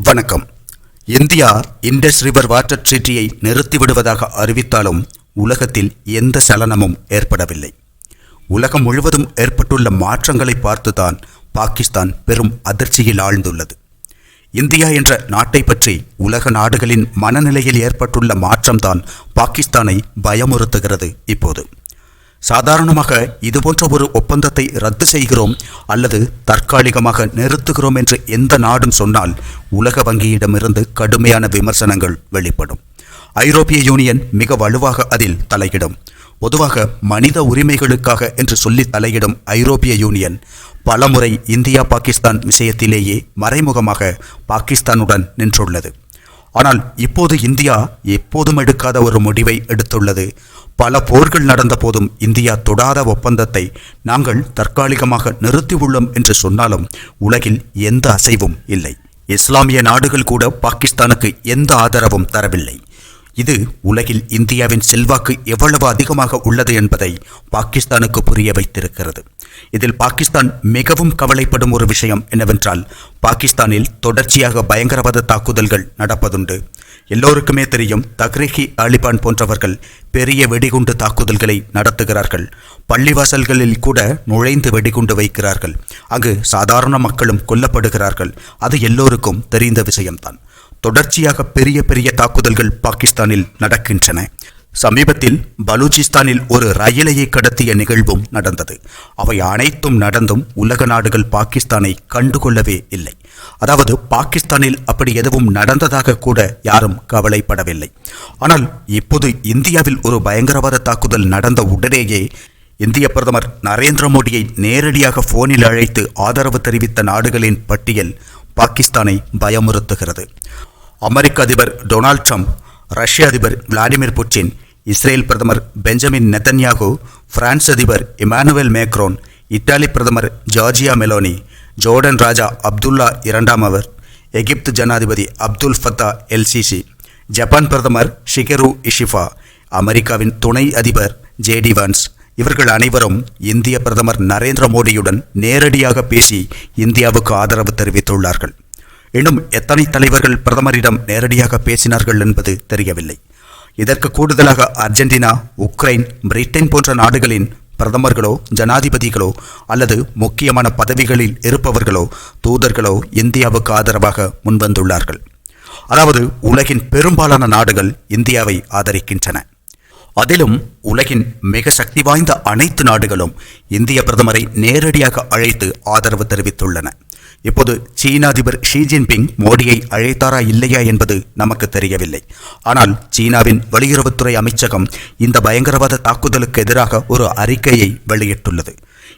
வணக்கம். India Indus river water ட்ரீட்டியை நிறுத்திவிடுவதாக அறிவித்தாலும் உலகத்தில் எந்த சலனமும் ஏற்படவில்லை. உலகம் முழுவதும் ஏற்பட்டுள்ள மாற்றங்களை பார்த்துதான் பாகிஸ்தான் பெரும் அதிர்ச்சியில் ஆழ்ந்துள்ளது. இந்தியா என்ற நாட்டை பற்றி உலக நாடுகளின் மனநிலையில் ஏற்பட்டுள்ள மாற்றம்தான் பாகிஸ்தானை பயமுறுத்துகிறது இப்போது. சாதாரணமாக இதுபோன்ற ஒரு ஒப்பந்தத்தை ரத்து செய்கிறோம் அல்லது தற்காலிகமாக நிறுத்துகிறோம் என்று எந்த நாடும் சொன்னால் உலக வங்கியிடமிருந்து கடுமையான விமர்சனங்கள் வெளிப்படும். ஐரோப்பிய யூனியன் மிக வலுவாக அதில் தலையிடும். பொதுவாக மனித உரிமைகளுக்காக என்று சொல்லி தலையிடும் ஐரோப்பிய யூனியன் பலமுறை இந்தியா பாகிஸ்தான் விஷயத்திலேயே மறைமுகமாக பாகிஸ்தானுடன் நின்றுள்ளது. ஆனால் இப்போது இந்தியா எப்போதும் எடுக்காத ஒரு முடிவை எடுத்துள்ளது. பல போர்கள் நடந்த போதும் இந்தியா தொடாத ஒப்பந்தத்தை நாங்கள் தற்காலிகமாக நிறுத்தியுள்ளோம் என்று சொன்னாலும் உலகில் எந்த அசைவும் இல்லை. இஸ்லாமிய நாடுகள் கூட பாகிஸ்தானுக்கு எந்த ஆதரவும் தரவில்லை. இது உலகில் இந்தியாவின் செல்வாக்கு எவ்வளவு அதிகமாக உள்ளது என்பதை பாகிஸ்தானுக்கு புரிய வைத்திருக்கிறது. இதில் பாகிஸ்தான் மிகவும் கவலைப்படும் ஒரு விஷயம் என்னவென்றால் பாகிஸ்தானில் தொடர்ச்சியாக பயங்கரவாத தாக்குதல்கள் நடப்பதுண்டு. எல்லோருக்குமே தெரியும் தக்ரீகி அலிபான் போன்றவர்கள் பெரிய வெடிகுண்டு தாக்குதல்களை நடத்துகிறார்கள். பள்ளிவாசல்களில் கூட நுழைந்து வெடிகுண்டு வைக்கிறார்கள். அங்கு சாதாரண மக்களும் கொல்லப்படுகிறார்கள். அது எல்லோருக்கும் தெரிந்த விஷயம்தான். தொடர்ச்சியாக பெரிய பெரிய தாக்குதல்கள் பாகிஸ்தானில் நடக்கின்றன. சமீபத்தில் பலூச்சிஸ்தானில் ஒரு ரயிலையை கடத்திய நிகழ்வும் நடந்தது. அவை அனைத்தும் நடந்தும் உலக நாடுகள் பாகிஸ்தானை கண்டுகொள்ளவே இல்லை. அதாவது பாகிஸ்தானில் அப்படி எதுவும் நடந்ததாக கூட யாரும் கவலைப்படவில்லை. ஆனால் இப்போது இந்தியாவில் ஒரு பயங்கரவாத தாக்குதல் நடந்த உடனேயே இந்திய பிரதமர் நரேந்திர மோடியை நேரடியாக போனில் அழைத்து ஆதரவு தெரிவித்த நாடுகளின் பட்டியல் பாகிஸ்தானை பயமுறுத்துகிறது. அமெரிக்க அதிபர் டொனால்ட் ட்ரம்ப் ரஷ்ய அதிபர் விளாடிமிர் புட்டின் இஸ்ரேல் பிரதமர் பெஞ்சமின் நெத்தன்யாகு பிரான்ஸ் அதிபர் இமானுவேல் மேக்ரோன் இத்தாலி பிரதமர் ஜார்ஜியா மெலோனி ஜோர்டன் ராஜா அப்துல்லா இரண்டாம் அவர் எகிப்து ஜனாதிபதி Abdul Fattah el Sisi Japan பிரதமர் ஷிகரு இஷிஃபா அமெரிக்காவின் துணை அதிபர் ஜேடி வான்ஸ். இவர்கள் அனைவரும் இந்திய பிரதமர் நரேந்திர மோடியுடன் நேரடியாக பேசி இந்தியாவுக்கு ஆதரவு தெரிவித்துள்ளார்கள். இன்னும் எத்தனை தலைவர்கள் பிரதமரிடம் நேரடியாக பேசினார்கள் என்பது தெரியவில்லை. இதற்கு கூடுதலாக அர்ஜென்டினா உக்ரைன் பிரிட்டன் போன்ற நாடுகளின் பிரதமர்களோ ஜனாதிபதிகளோ அல்லது முக்கியமான பதவிகளில் இருப்பவர்களோ தூதர்களோ இந்தியாவுக்கு ஆதரவாக முன்வந்துள்ளார்கள். அதாவது உலகின் பெரும்பாலான நாடுகள் இந்தியாவை ஆதரிக்கின்றன. அதிலும் உலகின் மிக சக்தி வாய்ந்த அனைத்து நாடுகளும் இந்திய பிரதமரை நேரடியாக அழைத்து ஆதரவு தெரிவித்துள்ளன. இப்போது சீன அதிபர் ஷி ஜின்பிங் மோடியை அழைத்தாரா இல்லையா என்பது நமக்கு தெரியவில்லை. ஆனால் சீனாவின் வெளியுறவுத்துறை அமைச்சகம் இந்த பயங்கரவாத தாக்குதலுக்கு எதிராக ஒரு அறிக்கையை வெளியிட்டுள்ளது.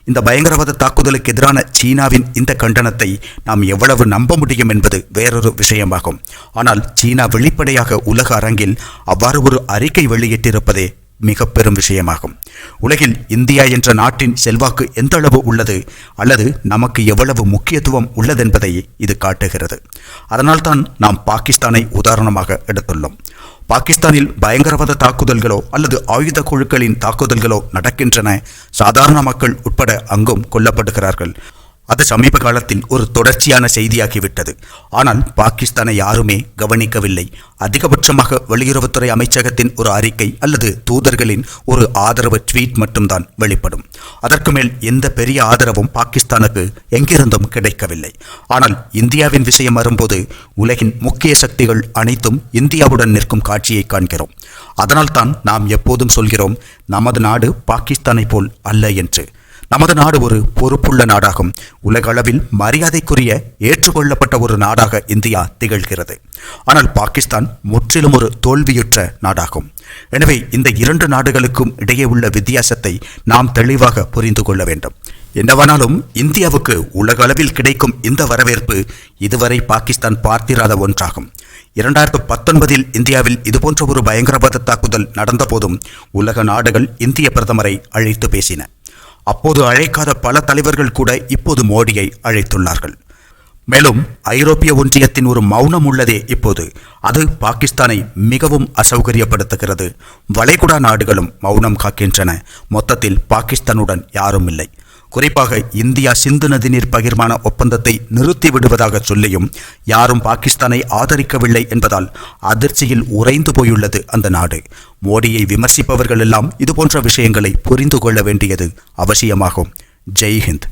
இந்த பயங்கரவாத தாக்குதலுக்கு எதிரான சீனாவின் இந்த கண்டனத்தை நாம் எவ்வளவு நம்ப முடியும் என்பது வேறொரு விஷயமாகும். ஆனால் சீனா வெளிப்படையாக உலக அரங்கில் அவ்வாறு ஒரு அறிக்கை வெளியிட்டிருப்பதே மிக பெரும் விஷயமாகும். உலகில் இந்தியா என்ற நாட்டின் செல்வாக்கு எந்த அளவு உள்ளது அல்லது நமக்கு எவ்வளவு முக்கியத்துவம் உள்ளதென்பதை இது காட்டுகிறது. அதனால்தான் நாம் பாகிஸ்தானை உதாரணமாக எடுத்துள்ளோம். பாகிஸ்தானில் பயங்கரவாத தாக்குதல்களோ அல்லது ஆயுத குழுக்களின் தாக்குதல்களோ நடக்கின்றன. சாதாரண மக்கள் உட்பட அங்கும் கொல்லப்படுகிறார்கள். அது சமீப காலத்தில் ஒரு தொடர்ச்சியான செய்தியாகிவிட்டது. ஆனால் பாகிஸ்தானை யாருமே கவனிக்கவில்லை. அதிகபட்சமாக வெளியுறவுத்துறை அமைச்சகத்தின் ஒரு அறிக்கை அல்லது தூதர்களின் ஒரு ஆதரவு ட்வீட் மட்டும்தான் வெளிப்படும். அதற்கு மேல் எந்த பெரிய ஆதரவும் பாகிஸ்தானுக்கு எங்கிருந்தும் கிடைக்கவில்லை. ஆனால் இந்தியாவின் விஷயம் வரும்போது உலகின் முக்கிய சக்திகள் அனைத்தும் இந்தியாவுடன் நிற்கும் காட்சியை காண்கிறோம். அதனால்தான் நாம் எப்போதும் சொல்கிறோம் நமது நாடு பாகிஸ்தானை போல் அல்ல என்று. நமது நாடு ஒரு பொறுப்புள்ள நாடாகும். உலக அளவில் மரியாதைக்குரிய ஏற்றுக்கொள்ளப்பட்ட ஒரு நாடாக இந்தியா திகழ்கிறது. ஆனால் பாகிஸ்தான் முற்றிலும் ஒரு தோல்வியுற்ற நாடாகும். எனவே இந்த இரண்டு நாடுகளுக்கும் இடையே உள்ள வித்தியாசத்தை நாம் தெளிவாக புரிந்து கொள்ள வேண்டும். என்னவானாலும் இந்தியாவுக்கு உலக அளவில் கிடைக்கும் இந்த வரவேற்பு இதுவரை பாகிஸ்தான் பார்த்திராத ஒன்றாகும். இரண்டாயிரத்து பத்தொன்பதில் இந்தியாவில் இதுபோன்ற ஒரு பயங்கரவாத தாக்குதல் நடந்தபோதும் உலக நாடுகள் இந்திய பிரதமரை அழைத்து பேசின. அப்போது அழைக்காத பல தலைவர்கள் கூட இப்போது மோடியை அழைத்துள்ளார்கள். மேலும் ஐரோப்பிய ஒன்றியத்தின் ஒரு மௌனம் உள்ளதே இப்போது. அது பாகிஸ்தானை மிகவும் அசௌகரியப்படுத்துகிறது. வளைகுடா நாடுகளும் மௌனம் காக்கின்றன. மொத்தத்தில் பாகிஸ்தானுடன் யாரும் இல்லை. குறிப்பாக இந்தியா சிந்து நதிநீர் பகிர்மான ஒப்பந்தத்தை நிறுத்திவிடுவதாக சொல்லியும் யாரும் பாகிஸ்தானை ஆதரிக்கவில்லை என்பதால் அதிர்ச்சியில் உறைந்து போயுள்ளது அந்த நாடு. மோடியை விமர்சிப்பவர்கள் எல்லாம் இதுபோன்ற விஷயங்களை புரிந்து கொள்ள வேண்டியது அவசியமாகும். ஜெய்ஹிந்த்